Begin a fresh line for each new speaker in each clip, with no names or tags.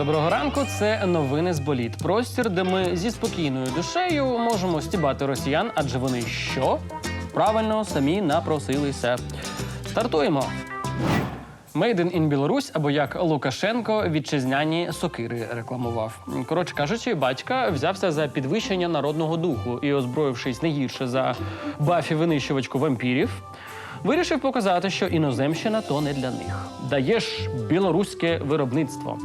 Доброго ранку. Це новини з боліт. Простір, де ми зі спокійною душею можемо стібати росіян, адже вони що? Правильно, самі напросилися. Стартуємо. Made in Білорусь, або як Лукашенко вітчизняні сокири рекламував. Коротше кажучи, батька взявся за підвищення народного духу і, озброївшись не гірше за бафі винищувачку вампірів, вирішив показати, що іноземщина то не для них. Даєш білоруське виробництво.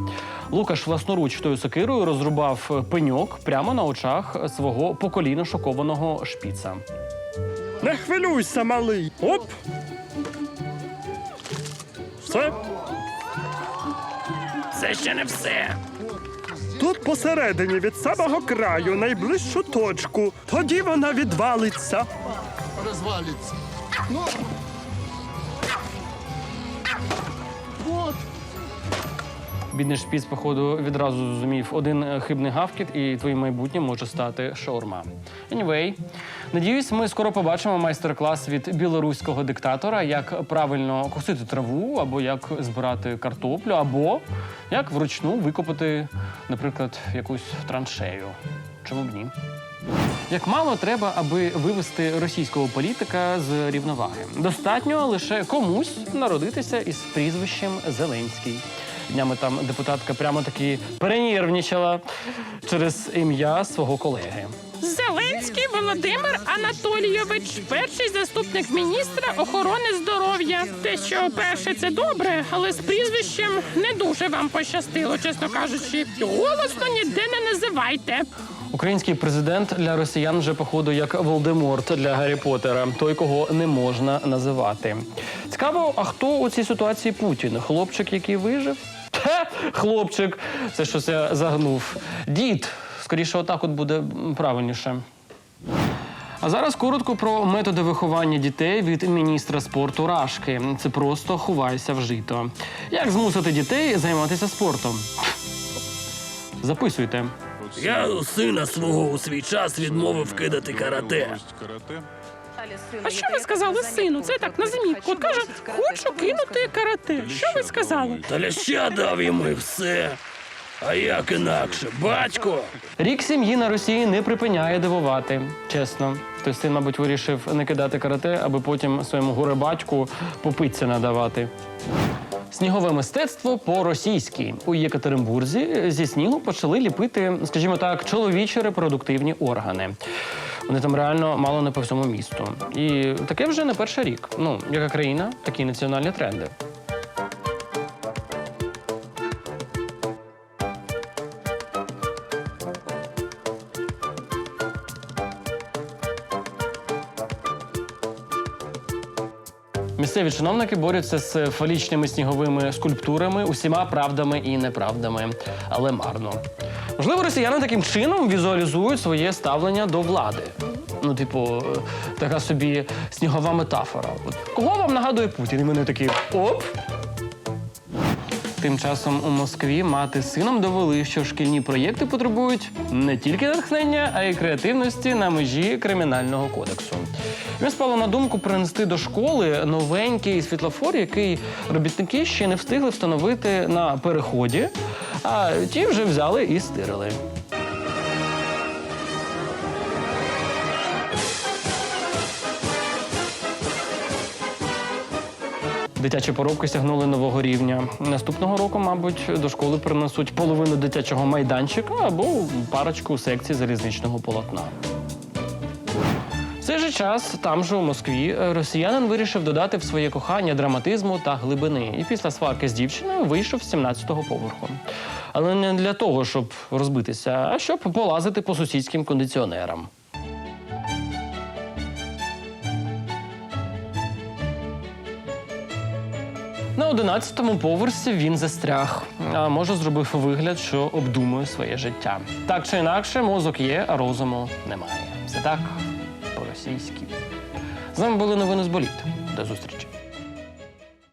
Лукаш власноруч тою сокирою розрубав пеньок прямо на очах свого поколіно шокованого шпіца.
Не хвилюйся, малий. Оп. Все.
Це ще не все.
Тут посередині від самого краю найближчу точку. Тоді вона відвалиться.
развалится.
Бідний шпіц, походу, відразу зрозумів один е, хибний гавкіт, і твоїм майбутнім може стати шаурма. Anyway, надіюсь, ми скоро побачимо майстер-клас від білоруського диктатора, як правильно косити траву, або як збирати картоплю, або як вручну викопати, наприклад, якусь траншею. Чому б ні? Як мало треба, аби вивести російського політика з рівноваги. Достатньо лише комусь народитися із прізвищем Зеленський. Днями там депутатка прямо таки перенервничала через ім'я свого колеги.
Зеленський Володимир Анатолійович, перший заступник міністра охорони здоров'я. Те, що перше це добре, але з прізвищем не дуже вам пощастило, чесно кажучи. Голосно ніде не називайте.
Український президент для росіян вже походу як Волдеморт для Гаррі Поттера, той, кого не можна називати. Цікаво, а хто у цій ситуації Путін? Хлопчик, який вижив? Хлопчик, це щось я загнув. Дід, скоріше, отак от буде правильніше. А зараз коротко про методи виховання дітей від міністра спорту Рашки. Це просто ховайся в жито. Як змусити дітей займатися спортом? Записуйте.
Я сина свого у свій час відмовив кидати карате.
А що ви сказали сину? Це так на зимі. От каже, хочу кинути карате. Що ви сказали?
Та ляща дав йому і все. А як інакше, батько?
Рік сім'ї на Росії не припиняє дивувати. Чесно, той син, мабуть, вирішив не кидати карате, аби потім своєму горе-батьку попитися надавати. Снігове мистецтво по-російськи у Єкатеринбурзі зі снігу почали ліпити, скажімо так, чоловічі репродуктивні органи. Вони там реально мало не по всьому місту. І таке вже не перший рік. Ну, яка країна, такі національні тренди. Місцеві чиновники борються з фалічними сніговими скульптурами усіма правдами і неправдами, але марно. Можливо, росіяни таким чином візуалізують своє ставлення до влади. Ну, типу, е, така собі снігова метафора. От кого вам нагадує Путін? І вони такі оп. Тим часом у Москві мати з сином довели, що шкільні проєкти потребують не тільки натхнення, а й креативності на межі кримінального кодексу. Він спало на думку принести до школи новенький світлофор, який робітники ще не встигли встановити на переході, а ті вже взяли і стирили. Дитячі поробки сягнули нового рівня. Наступного року, мабуть, до школи принесуть половину дитячого майданчика або парочку секцій залізничного полотна. В цей же час, там же у Москві, росіянин вирішив додати в своє кохання драматизму та глибини. І після сварки з дівчиною вийшов з 17-го поверху. Але не для того, щоб розбитися, а щоб полазити по сусідським кондиціонерам. На 11-му поверсі він застряг, а може зробив вигляд, що обдумує своє життя. Так чи інакше, мозок є, а розуму немає. Все так по-російськи. З вами були новини з боліт. До зустрічі.